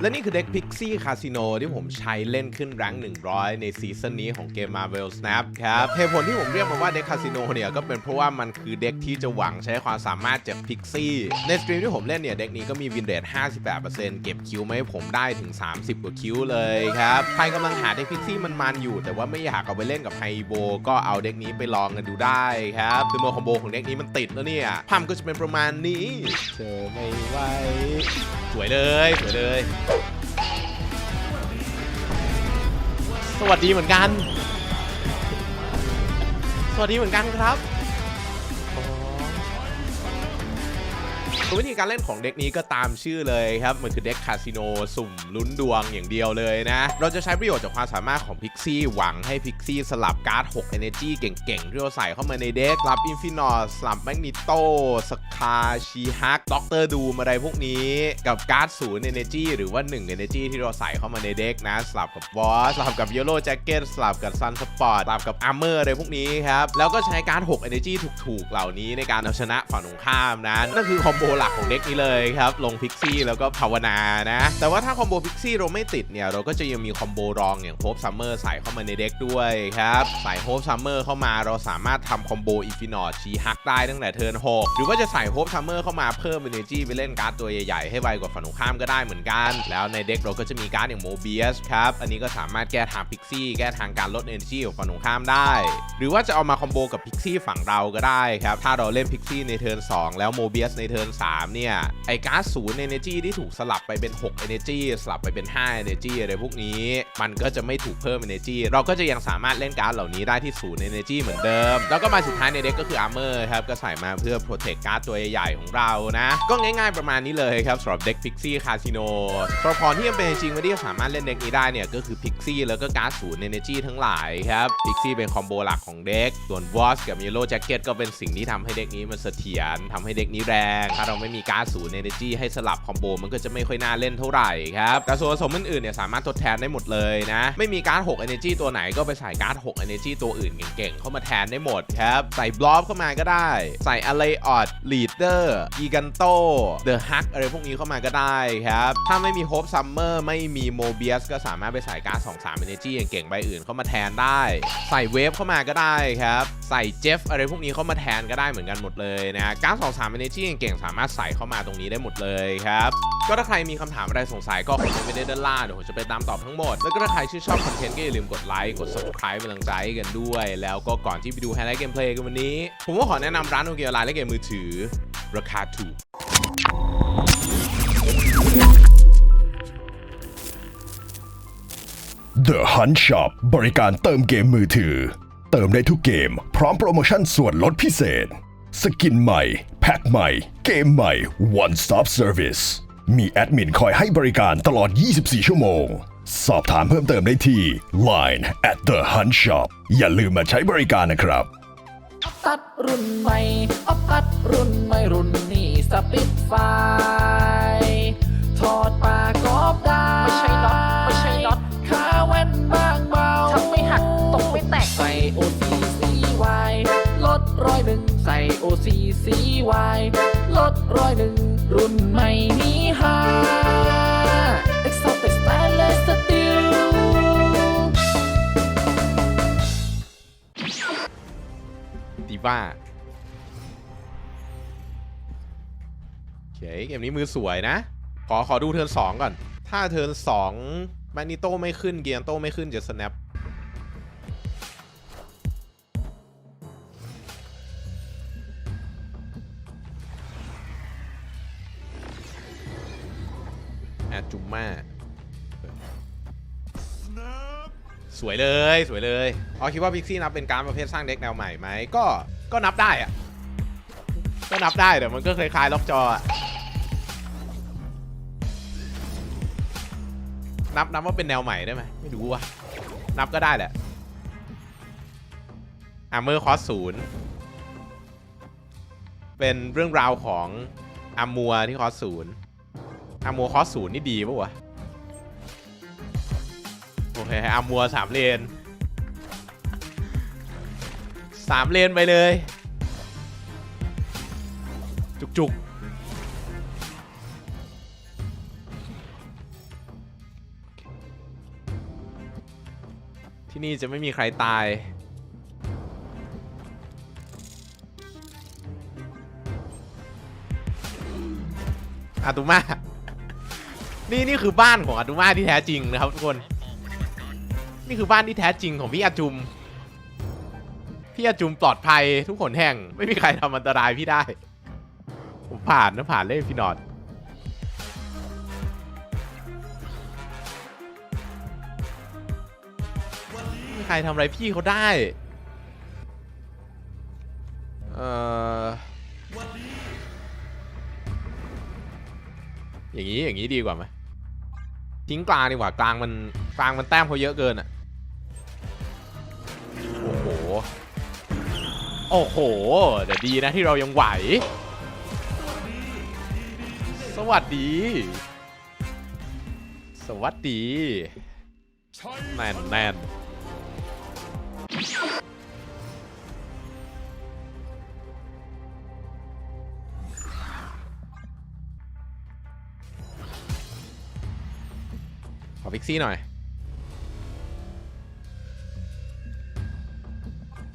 และนี่คือเด็ก Pixie Casino ที่ผมใช้เล่นขึ้นแรง100 ในซีซั่นนี้ของเกม Marvel Snap ครับเหตุผลที่ผมเรียกมันว่าเด็ก Casino เนี่ยก็เป็นเพราะว่ามันคือเด็กที่จะหวังใช้ความสามารถจาก Pixie ในสตรีมที่ผมเล่นเนี่ยเด็กนี้ก็มีวินเรท58%เก็บคิวมาให้ผมได้ถึง 30 กว่าคิวเลยครับ ใครกำลังหาเด็ก Pixie มันๆอยู่ แต่ว่าไม่อยากเอาไปเล่นกับไฮโบก็เอาเด็กนี้ไปลองกันดูได้ครับคือโมคอมโบของเด็กนี้มันติดแล้วเนี่ยภาพก็จะเป็นประมาณนี้เจอไม่ไหว วยเลยสวยเลย สวัสดีเหมือนกัน สวัสดีเหมือนกันครับ วิธีการเล่นของเด็กนี้ก็ตามชื่อเลยครับ มันคือเด็กคาสิโนสุ่มลุ้นดวงอย่างเดียวเลยนะ เราจะใช้ประโยชน์จากความสามารถของพิกซี่หวังให้พิกซี่สลับการ์ด 6 Energy เก่งๆ ที่เราใส่เข้ามาในเด็กสลับอินฟินอสสลับแมกนิโตสคาชีฮักด็อกเตอร์ดูมอะไรพวกนี้ กับการ์ดศูนย์ Energy หรือว่า 1 Energy ที่เราใส่เข้ามาในเด็กนะ สลับกับบอสสลับกับ Yellow Jacket สลับกับ Sun Sport สลับกับ Armor อะไรพวกนี้ครับแล้วก็ใช้การ์ด 6 Energy ถูกๆ เหล่านี้ในการเอาชนะฝั่งตรงข้ามนะนั่นคือคอมโบหลักของเด็กนี้เลยครับ ลงพิกซี่แล้วก็ภาวนานะ แต่ว่าถ้าคอมโบพิกซี่เราไม่ติดเนี่ย เราก็จะยังมีคอมโบรองอย่างโฮปซัมเมอร์ใส่เข้ามาในเด็กด้วยครับ ใส่โฮปซัมเมอร์เข้ามาเราสามารถทำคอมโบอิฟินอ t ชีฮักได้ตั้งแต่เทิร์น6หรือว่าจะใส่โฮปซัมเมอร์เข้ามาเพิ่ม energy ไปเล่นการ์ดตัวใหญ่ๆ ให้ไวกว่าฝั่งตรงข้ามก็ได้เหมือนกัน แล้วในเด็กเราก็จะมีการ์ดอย่างโมเบียสครับ อันนี้ก็สามารถแก้ทางพิกซี่แก้ทางการลด energy ของฝั่งตรงข้ามได้ หรือว่าจะเอามาคอมโบกับพิกซี่ฝั่งเราก็ได้ครับถ้าเราเล่นพิกซี่ในเทิร์น2แล้วโมเบียสในเทิร์น3 เนี่ย ไอการ์ดศูนย์ energy ที่ถูกสลับไปเป็น 6 energy สลับไปเป็น 5 energy อะไรพวกนี้ มันก็จะไม่ถูกเพิ่ม energy เราก็จะยังสามารถเล่นการ์ดเหล่านี้ได้ที่ศูนย์ energy เหมือนเดิม แล้วก็มาสุดท้ายในเด็กก็คือ armor ครับ ก็ใส่มาเพื่อ protect การ์ดตัวใหญ่ๆของเรานะ ก็ง่ายๆประมาณนี้เลยครับสำหรับเด็ก Pixie Casino ตัวละครที่ยังเป็นจริงว่าที่จะสามารถเล่นเด็กนี้ได้เนี่ยก็คือ Pixie แล้วก็การ์ดศูนย์ energy ทั้งหลายครับ Pixie เป็นคอมโบหลักของเด็กส่วน Boss กับ Yellow Jacket ก็เป็นสิ่งที่ทำให้เด็กนี้มันเสถียรทำให้เด็กนี้แรงถ้าเราไม่มีการ์ดศูนย์ energy ให้สลับคอมโบมันก็จะไม่ค่อยน่าเล่นเท่าไหร่ครับแต่ส่วนผสมอื่นๆเนี่ยสามารถทดแทนได้หมดเลยนะ ไม่มีการ์ด6 energy ตัวไหนก็ไปใส่การ์ด6 energy ตัวอื่นเก่งๆ เข้ามาแทนได้หมดครับ ใส่บล็อบเข้ามาก็ได้ ใส่ a l ไ y o d leader อีกันโต the hack อะไรพวกนี้เข้ามาก็ได้ครับ ถ้าไม่มี hope summer ไม่มี mobius ก็สามารถไปใส่การ์ด2 3 energy เก่งๆใบอื่นเข้ามาแทนได้ ใส่เวฟเข้ามาก็ได้ครับ ใส่เจฟอะไรพวกนี้เข้ามาแทนก็ได้เหมือนกันหมดเลยนะการ์ด2 3 energy เก่งๆสามารถใส่เข้ามาตรงนี้ได้หมดเลยครับก็ถ้าใครมีคำถามอะไรสงสัยก็คอมเมนต์ไว้ได้ด้านล่างเดี๋ยวผมจะไปตามตอบทั้งหมด แล้วก็ถ้าใครชื่นชอบคอนเทนต์ก็อย่าลืมกดไลค์กด subscribe เป็นกำลังใจกันด้วย แล้วก็ก่อนที่ไปดูไฮไลท์เกมเพลย์กันวันนี้ ผมก็ขอแนะนำร้านโนเกียไลน์และเกมมือถือ ราคาถูก The Hunt Shop บริการเติมเกมมือถือ เติมได้ทุกเกม พร้อมโปรโมชั่นส่วนลดพิเศษ สกินใหม่ แพ็คใหม่ เกมใหม่ One Stop Service มีแอดมินคอยให้บริการตลอด 24 ชั่วโมง สอบถามเพิ่มเติมได้ที่ Line at the Hunt Shop อย่าลืมมาใช้บริการนะครับ ออฟตัดรุ่นใหม่ออฟตัดรุ่นใหม่รุ่นนี้สปิดไฟถอดปากกอบได้ไม่ใช่น็อตไม่ใช่น็อตขาแว่นบางเบาทำไม่หักตกไม่แตก ใส่ OCCY ลดร้อยหนึ่ง ใส่ OCCY ลดร้อยหนึ่งรุ่นใหม่นี้ฮา Exotic Stainless Steel ดีว่าโอเคเกมนี้มือสวยนะ ขอขอดูเทิร์นสองก่อน ถ้าเทิร์นสองแมกนิโตไม่ขึ้นเกียร์โตไม่ขึ้นจะ snap แอดจุมมาสวยเลยสวยเลยอ๋อคิดว่าพิกซี่นับเป็นการประเภทสร้างเด็กแนวใหม่ไหมก็ก็นับได้อะก็นับได้แต่มันก็คล้ายๆล็อกจออะนับนับว่าเป็นแนวใหม่ได้ไหมไม่รู้ว่ะนับก็ได้แหละอาร์เมอร์คอสศูนย์เป็นเรื่องราวของอามัวที่คอสศูนย์ อามัวคอสศูนย์นี่ดีปะวะ โอเคอามัวสามเลนสามเลนไปเลย จุกจุกที่นี่จะไม่มีใครตายอาตุมา นี่นี่คือบ้านของอาตุมาที่แท้จริงนะครับทุกคน นี่คือบ้านที่แท้จริงของพี่อาจุม พี่อาจุมปลอดภัยทุกคนแห่ง ไม่มีใครทำอันตรายพี่ได้ ผมผ่านนะผ่านเล่นพี่นอดไม่มีใครทำอะไรพี่เขาได้ เอ่อ อย่างนี้อย่างนี้ดีกว่าไหม ทิ้งกลางดีกว่ากลางมันกลางมันแต้มเขาเยอะเกินอะ โอ้โห โอ้โห เดี๋ยวดีนะที่เรายังไหว สวัสดี สวัสดี แน่นแน่น อพิกซี่หน่อย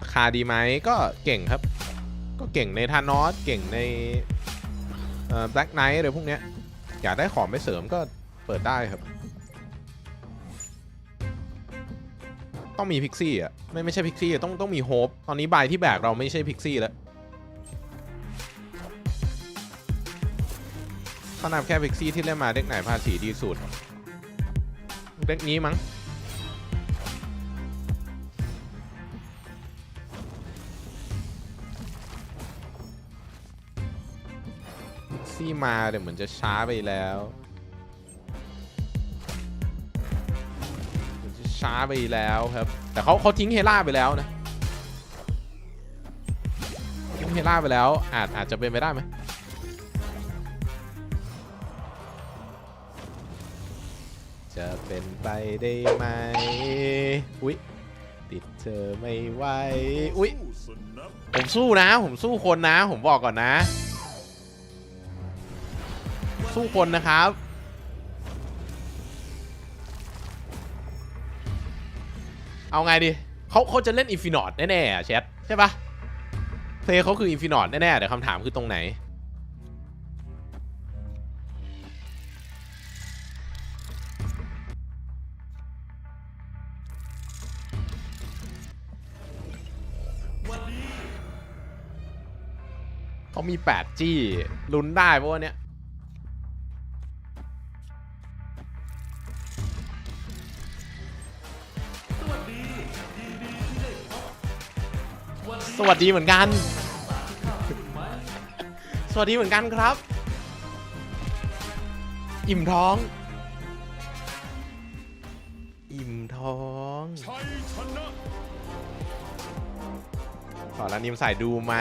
ราคาดีไหมก็เก่งครับ ก็เก่งในทานอสเก่งในแบล็กไนท์อะไรพวกเนี้ยอยากได้ของไปเสริมก็เปิดได้ครับ ต้องมีพิกซี่อะไม่ไม่ใช่พิกซี่ต้องต้องมีโฮปตอนนี้ใบที่แบกเราไม่ใช่พิกซี่แล้วถ้านับแค่พิกซี่ที่เล่นมาเด็กไหนภาษีดีสุด ด็กนี้มั้งซี่มาเดี๋ยวเหมือนจะช้าไปแล้วเหมือนจะช้าไปแล้วครับ แต่เขาเขาทิ้งเฮล่าไปแล้วนะทิ้งเฮล่าไปแล้ว อาจอาจจะเป็นไปได้ไหม ได้ไหม อุ๊ย ติดเธอไม่ไหว อุ๊ย ผมสู้นะ ผมสู้คนนะ ผมบอกก่อนนะ สู้คนนะครับ เอาไงดี เขาเขาจะเล่นอินฟินอตแน่ๆอะแชทใช่ปะเพลเขาคืออินฟินอตแน่ๆแต่คำถามคือตรงไหน เขามี 8 จี้ลุ้นได้เพราะว่าเนี้ยสวัสดีเหมือนกัน สวัสดีเหมือนกันครับ อิ่มท้อง อิ่มท้องขอร้านนิมใส่ดูไหม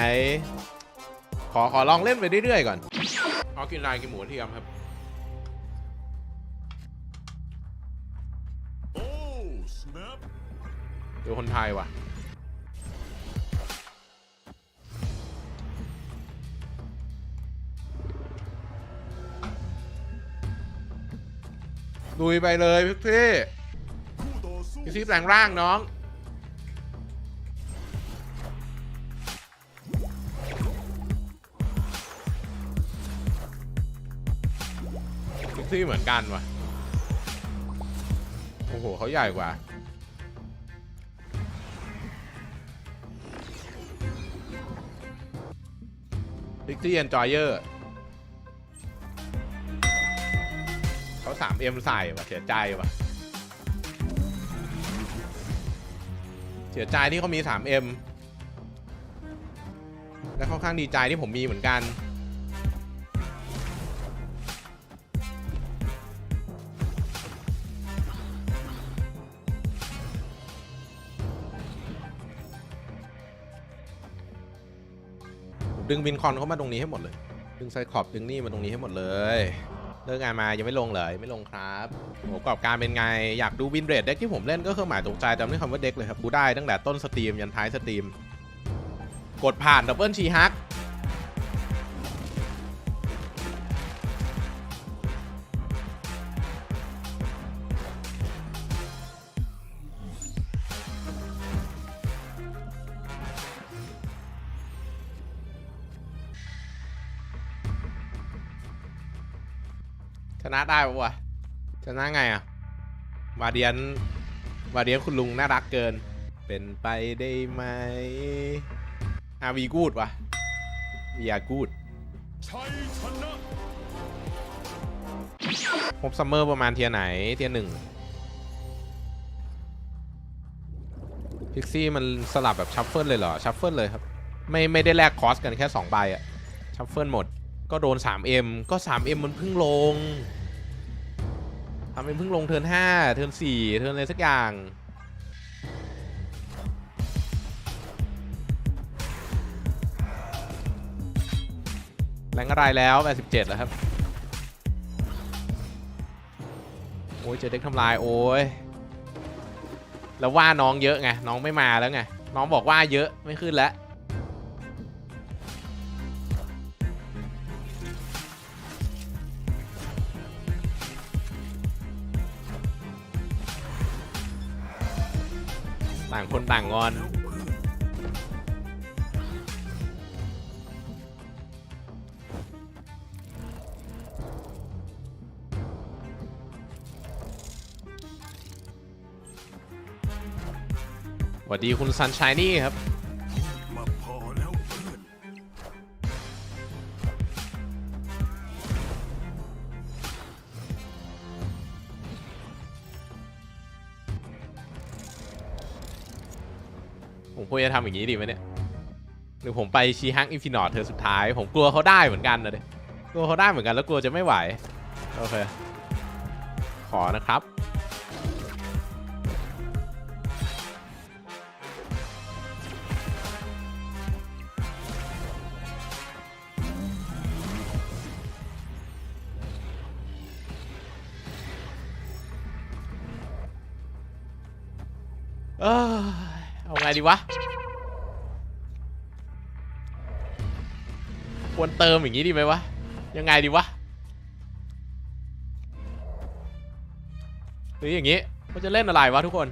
ขอขอลองเล่นไปเรื่อยๆก่อนเอากินลายกินหมูเทียมครับดูคนไทยว่ะลุยไปเลยพี่พี่พี่ซีแปลงร่างน้อง ซี่เหมือนกันว่ะโอ้โหเขาใหญ่กว่าพิกซี่ e อนจอยเออร์เขา 3M ใส่ว่ะเสียใจว่ะเสียใจที่เขามี 3M และค่อนข้างดีใจที่ผมมีเหมือนกัน ดึงวินคอนเข้ามาตรงนี้ให้หมดเลย ดึงไซคอบดึงนี่มาตรงนี้ให้หมดเลยเลิกงานมายังไม่ลงเลยไม่ลงครับโหกระกอบการเป็นไงอยากดูวินเรทเด็กที่ผมเล่นก็เครื่องหมายตกใจจำไม่คำว่าเด็กเลยครับกูได้ตั้งแต่ต้นสตรีมยันท้ายสตรีมกดผ่านดับเบิลชีฮัก ชนะได้ปะวะชนะไงอะวาเดียนวาเดียนคุณลุงน่ารักเกิน เป็นไปได้ไหมอาวีกูดวะวีอากูดพบซัมเมอร์ประมาณเทียไหนเทียหนึ่งพิกซี่มันสลับแบบชัฟเฟิลเลยเหรอ ชัฟเฟิลเลยครับ ไม่ไม่ได้แลกคอสกันแค่ 2 ใบอะชัฟเฟิลหมด ก็โดน 3M ก็ 3M มันเพิ่งลง 3M เพิ่งลงเทิร์น5เทิร์น4เทิร์นอะไรสักอย่าง แรงอะไรแล้ว 87 แล้วครับ โอ้ยเจอเด็กทำลายโอ้ย แล้วว่าน้องเยอะไง น้องไม่มาแล้วไง น้องบอกว่าเยอะไม่ขึ้นแล้ว คนต่างงอน สวัสดีคุณซันชายนี่ครับ ควรจะทำอย่างนี้ดีไหมเนี่ย หรือผมไปชีฮังอินฟินอตเธอสุดท้าย ผมกลัวเขาได้เหมือนกันนะเด็กลัวเขาได้เหมือนกันแล้วกลัวจะไม่ไหว โอเค ขอนะครับ เออเอาไงดีวะ ควรเติมอย่างนี้ดีไหมวะ ยังไงดีวะ หรืออย่างนี้เขาจะเล่นอะไรวะทุกคน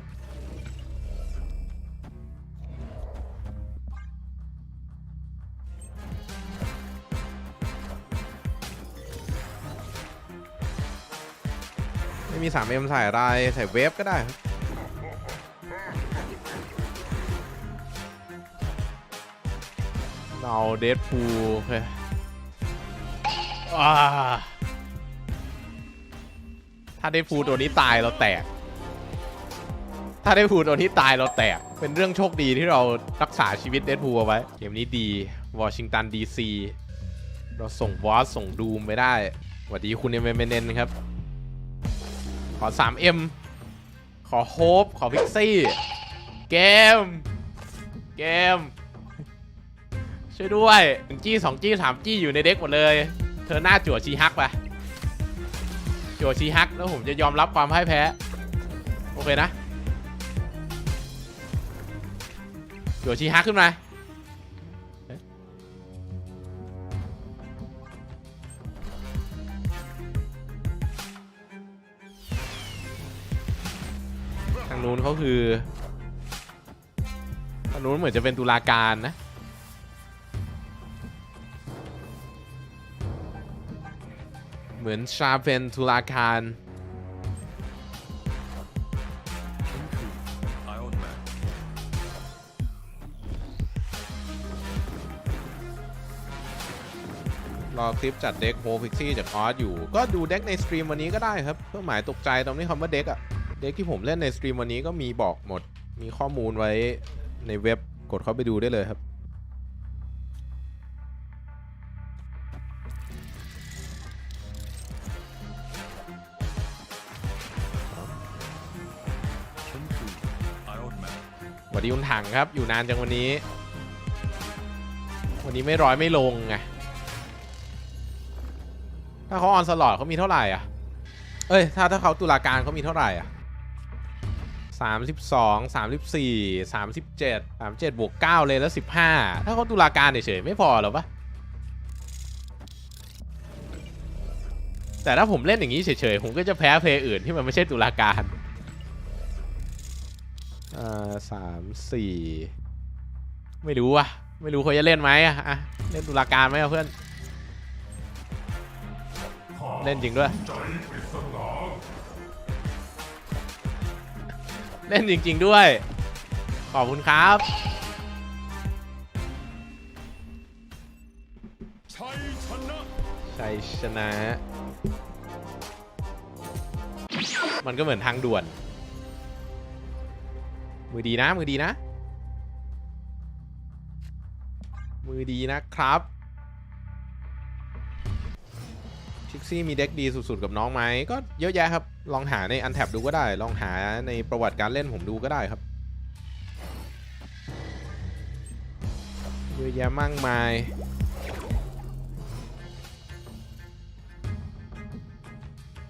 ไม่มี 3M ใส่อะไรใส่เวฟก็ได้เราเดดพูโอเค ถ้าเดดพูตัวนี้ตายเราแตก ถ้าเดดพูตัวนี้ตายเราแตก เป็นเรื่องโชคดีที่เรารักษาชีวิตเดดพูเอาไว้ เกมนี้ดี วอชิงตันดีซี เราส่งบอสส่งดูมไปได้สวัสดีคุณเอเมเมเนนครับ ขอ 3M ขอโฮปขอพิกซี่ เกม เกม ช่วยด้วยหนึ่งจี้สองจี้สามจี้อยู่ในเด็กหมดเลย เธอหน้าจั่วชีฮักไปจั่วชีฮักแล้วผมจะยอมรับความพ่ายแพ้ โอเคนะจั่วชีฮักขึ้นมาทางนู้นเขาคือทางนู้นเหมือนจะเป็นตุลาการนะ มือนชาเป็นตุลาการรอคลิปจัดเด็กโฮพิกซี่จากออสอยู่ ก็ดูเด็กในสตรีมวันนี้ก็ได้ครับ เพื่อหมายตกใจตรงนี้คำว่าเด็กอะเด็กที่ผมเล่นในสตรีมวันนี้ก็มีบอกหมด มีข้อมูลไว้ในเว็บกดเข้าไปดูได้เลยครับ วัสดีคุณถังครับ อยู่นานจังวันนี้ วันนี้ไม่ร้อยไม่ลงไง ถ้าเขาออนสลอดเขามีเท่าไหร่อะ เอ้ย ถ้าถ้าเขาตุลาการเขามีเท่าไหร่อะสามสิบสองสามสิบสี่สามสิบเจ็ดสามเจ็ดบวกเก้าเลยแล้วสิบห้าถ้าเขาตุลาการเฉยๆไม่พอหรอปะแต่ถ้าผมเล่นอย่างนี้เฉยๆ ผมก็จะแพ้เพลย์อื่นที่มันไม่ใช่ตุลาการ อ่าสามสี่ไม่รู้ว่ะ ไม่รู้เขาจะเล่นไหมอะอะเล่นตุลาการไหมเพื่อน เล่นจริงด้วย เล่นจริง ๆ ด้วย ขอบคุณครับ ชัยชนะ มันก็เหมือนทางด่วน มือดีนะ มือดีนะ มือดีนะครับพิกซี่มีเด็กดีสุดๆกับน้องไหมก็เยอะแยะครับ ลองหาในอันแท็บดูก็ได้ ลองหาในประวัติการเล่นผมดูก็ได้ครับเยอะแยะมากมาย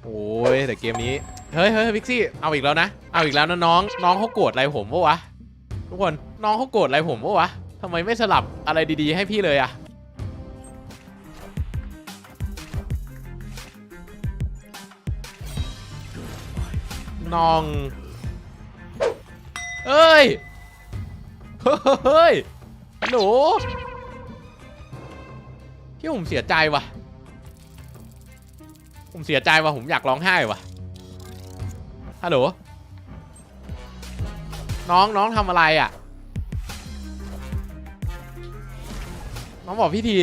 โอ้ยแต่เกมนี้ เฮ้ยเฮ้ยพิกซี่ เอาอีกแล้วนะ เอาอีกแล้วนะน้อง น้องเขาโกรธอะไรผมปะวะ ทุกคน น้องเขาโกรธอะไรผมปะวะทำไมไม่สลับอะไรดีๆ ให้พี่เลยอะน้อง เอ้ย เฮ้ย หนูพี่ผมเสียใจว่ะ ผมเสียใจว่ะ ผมอยากร้องไห้ว่ะ ฮัลโหล น้องน้องทำอะไรอะ น้องบอกพี่ที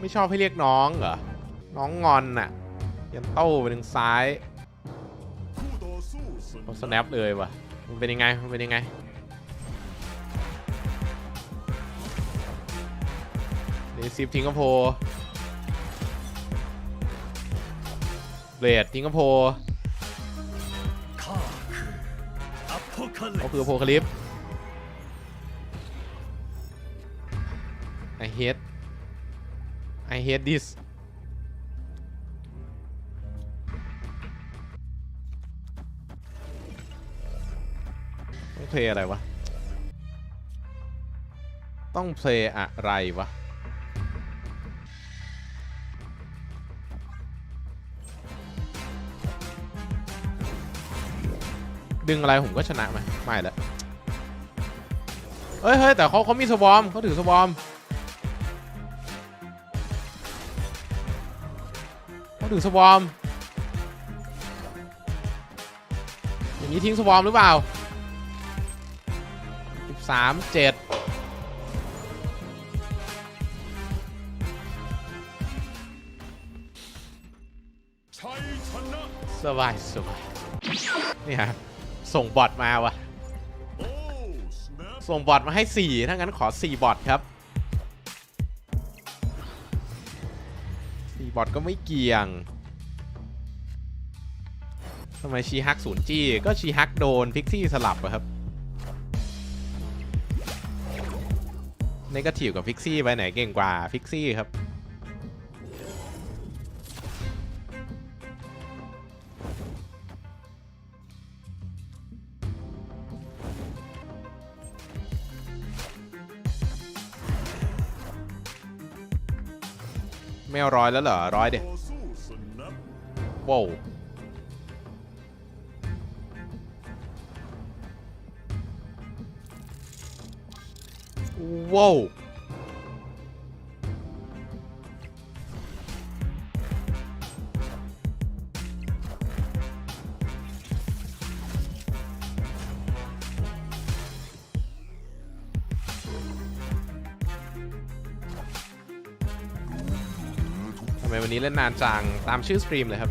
ไม่ชอบให้เรียกน้องเหรอ น้องงอนน่ะยันโต้าไปทางซ้ายเขาสแนปเลยว่ะมันเป็นยังไง มันเป็นยังไงเดซิฟทิ้งกโพ เบรดทิงกโพเขาคือโพคาลิป I hate I hate this ต้องเพลย์อะไรวะ ต้องเพลย์อะไรวะ ดึงอะไรผมก็ชนะไหมไม่ละเฮ้ยเฮ้ยแต่เขาเขามีสวอมเขาถือสวอมเขาถือสวอมอย่างนี้ทิ้งสวอมหรือเปล่า13 7สบายสบายนี่ฮะ ส่งบอทมาวะส่งบอทมาให้ 4 ถ้างั้นขอ 4 บอทครับ 4 บอทก็ไม่เกี่ยงทำไมชีฮักศูนย์จี้ ก็ชีฮักโดนพิกซี่สลับอะครับเนกาทีฟกับพิกซี่ไปไหนเก่งกว่าพิกซี่ครับ ไม่เอาร้อยแล้วเหรอร้อยเด็ว้าวว้าวทำไมวั นี้เล่นนานจังตามชื่อสตรีมเลยครับ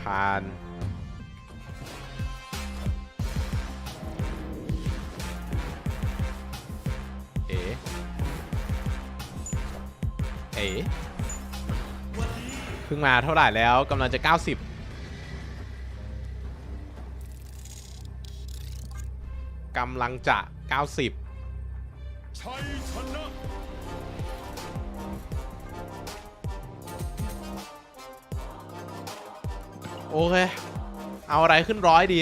ผ่าน เอ๋เอ๋เพิ่งมาเท่าไหร่แล้วกำลังจะ 90กำลังจะ 90 โอเค เอาอะไรขึ้นร้อยดี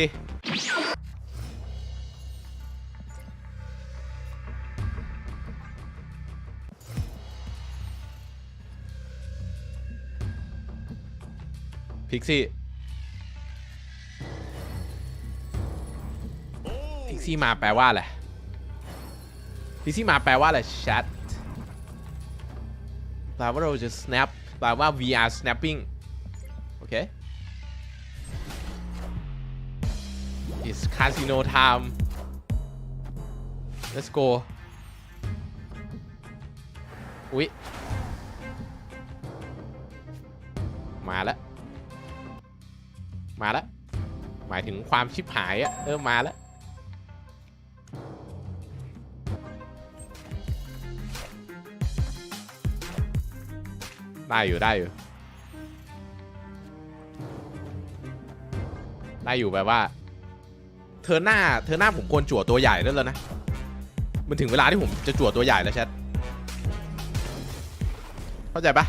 พิกซี่ พิกซี่มาแปลว่าอะไร พิกซี่มาแปลว่าอะไร chat แปลว่าเราจะ snap แปลว่า we are snapping โอเค it's casino time let's go อุ๊ย มาแล้ว มาแล้ว หมายถึงความชิบหายอะเออมาแล้ว ได้อยู่ได้อยู่ ได้อยู่แบบว่า เธอหน้าเธอหน้าผมควรจั่วตัวใหญ่แล้วแล้วนะ มันถึงเวลาที่ผมจะจั่วตัวใหญ่แล้วแชทเข้าใจปะ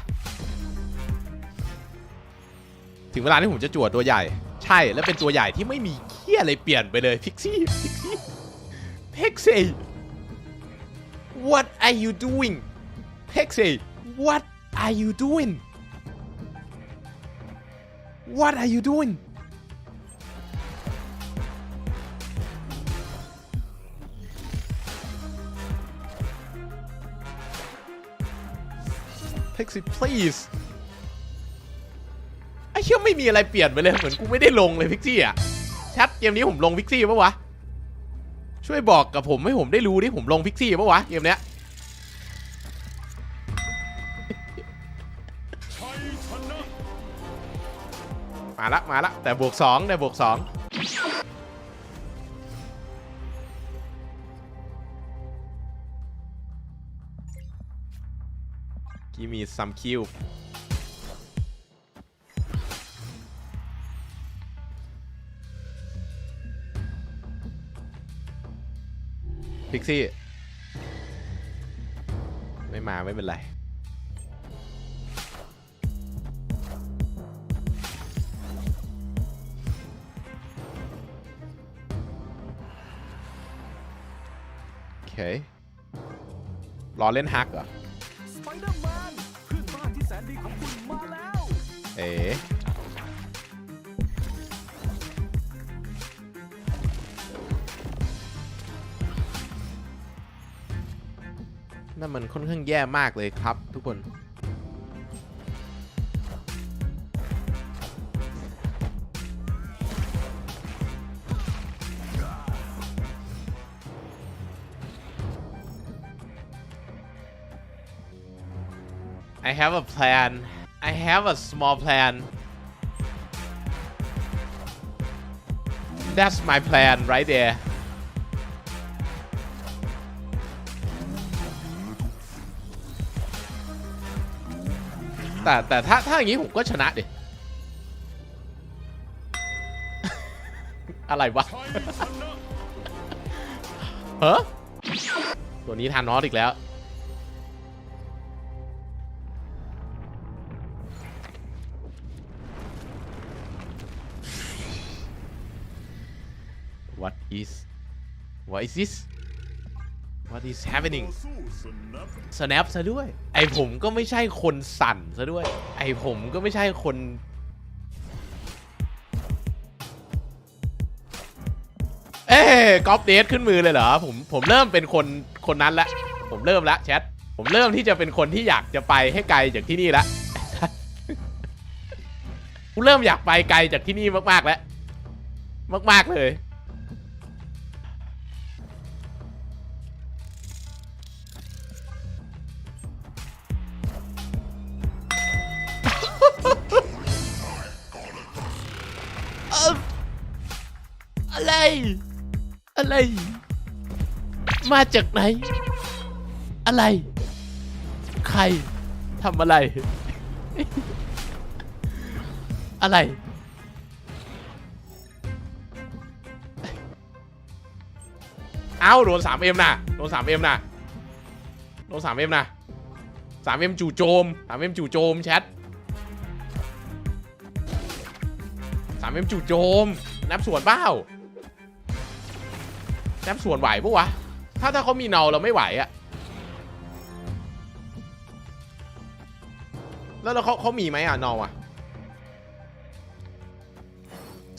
ถึงเวลาที่ผมจะจั่วตัวใหญ่ ใช่แล้วเป็นตัวใหญ่ที่ไม่มีเคี้ยอะไรเปลี่ยนไปเลยพิกซี่พิกซี่พิกซี่ what are you doing Pixie what are you doing what are you doing Pixie please ไอ้เชื่อไม่มีอะไรเปลี่ยนไปเลย เหมือนกูไม่ได้ลงเลยพิกซี่อะแชทเกมนี้ผมลงพิกซี่ปะวะ ช่วยบอกกับผมให้ผมได้รู้ดิผมลงพิกซี่ปะวะเกมเนี้ย มาละมาละแต่บวกสองแต่บวกสองกีมีซัมคิวพิกซี่ ไม่มาไม่เป็นไร เครอเล่นฮักเหรอสไปเดอร์แมนเพื่อนบ้านที่แสนดีของคุณมาแล้วเอ๋นั่นมันค่อนข้างแย่มากเลยครับทุกคน I have a plan. I have a small plan. That's my plan right there. แต่แต่ถ้าถ้าอย่างนี้ผมก็ชนะดิ อะไรวะเฮ้อตัวนี้ทานนอสอีกแล้ว is What is this What is happening snap ซะด้วย ไอผมก็ไม่ใช่คนสั่นซะด้วย ไอผมก็ไม่ใช่คนเอ้กอล์ฟเดทขึ้นมือเลยเหรอ ผมผมเริ่มเป็นคนคนนั้นละผมเริ่มละแชทผมเริ่มที่จะเป็นคนที่อยากจะไปให้ไกลจากที่นี่ละกูเริ่มอยากไปไกลจากที่นี่มากๆแล้ว มาก ๆ เลย อะไรอะไร มาจากไหน อะไร ใครทำอะไร อะไร เอ้าโดน 3M นะโดน 3M นะโดน 3M นะ 3M จู่โจม 3M จู่โจมแชทสามเอ็มจู่โจม นับส่วนเปล่านับส่วนไหวปะวะ ถ้าถ้าเขามีเนาเราไม่ไหวอะแล้วแล้วเขาเขามีไหมอะเนาอะ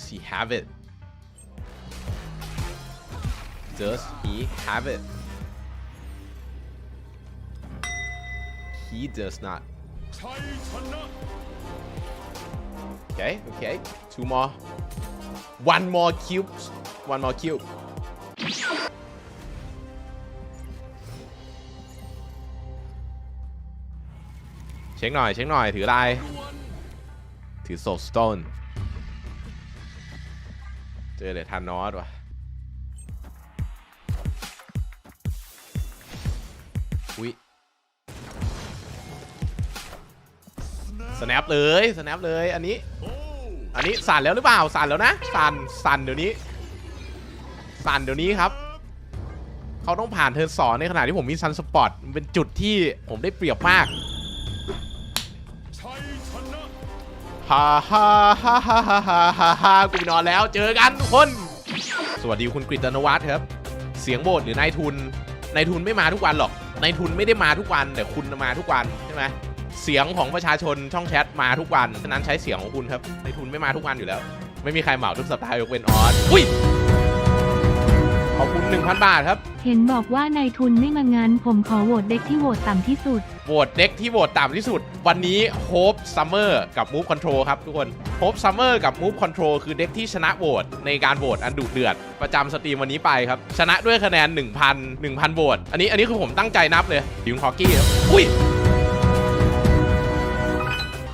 see have it does he have it he does not okay okay two more one more cube one more cube ช็คหน่อยเช็คหน่อยถืออะไร ถือโซสโตนเจอเดทานนอสว่ะอุ้ยสแนปเลยสแนปเลยอันนี้ อันนี้สั่นแล้วหรือเปล่าสั่นแล้วนะสั่นสั่นเดี๋ยวนี้ สั่นเดี๋ยวนี้ครับเขาต้องผ่านเทิร์นสองในขณะที่ผมมีซันสปอตมันเป็นจุดที่ผมได้เปรียบมาก ฮ่าฮ่าฮ่าฮ่าฮ่าฮ่าฮ่าฮ่ากูไปนอนแล้วเจอกันทุกคน สวัสดีคุณกฤตนวัฒน์ครับ เสียงโบสหรือนายทุนนายทุนไม่มาทุกวันหรอกนายทุนไม่ได้มาทุกวันแต่คุณมาทุกวันใช่ไหมเสียงของประชาชนช่องแชทมาทุกวันฉะนั้นใช้เสียงของคุณครับนายทุนไม่มาทุกวันอยู่แล้ว ไม่มีใครเหมาทุกสัปดาห์ยกเว้นออสอุ้ยขอบคุณ1,000 บาทครับ เห็นบอกว่านายทุนไม่มางานผมขอโหวตเด็กที่โหวตต่ำที่สุด โหวตเด็กที่โหวตต่ำที่สุด วันนี้ Hope Summer กับ Move Control ครับทุกคน Hope Summer กับ Move Control คือเด็กที่ชนะโหวตในการโหวตอันดุเดือด ประจำสตรีมวันนี้ไปครับ ชนะด้วยคะแนน 1,000 1,000โหวตอันนี้อันนี้คือผมตั้งใจนับเลยยิงฮอกกี้ครับอุ้ย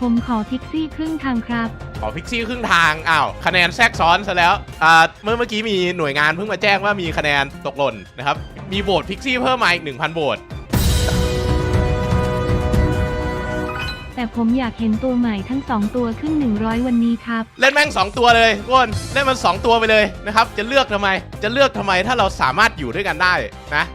ผมขอพิกซี่ครึ่งทางครับ ขอพิกซี่ครึ่งทาง อ้าว คะแนนแทรกซ้อนซะแล้ว อ่า เมื่อเมื่อกี้มีหน่วยงานเพิ่งมาแจ้งว่ามีคะแนนตกหล่นนะครับ มีโหวตพิกซี่เพิ่มมาอีก1,000โหวต แต่ผมอยากเห็นตัวใหม่ทั้งสองตัวขึ้น 100 วันนี้ครับ เล่นแม่ง 2 ตัวเลยทุกคนเล่นมัน 2 ตัวไปเลยนะครับ จะเลือกทำไม จะเลือกทำไมถ้าเราสามารถอยู่ด้วยกันได้นะ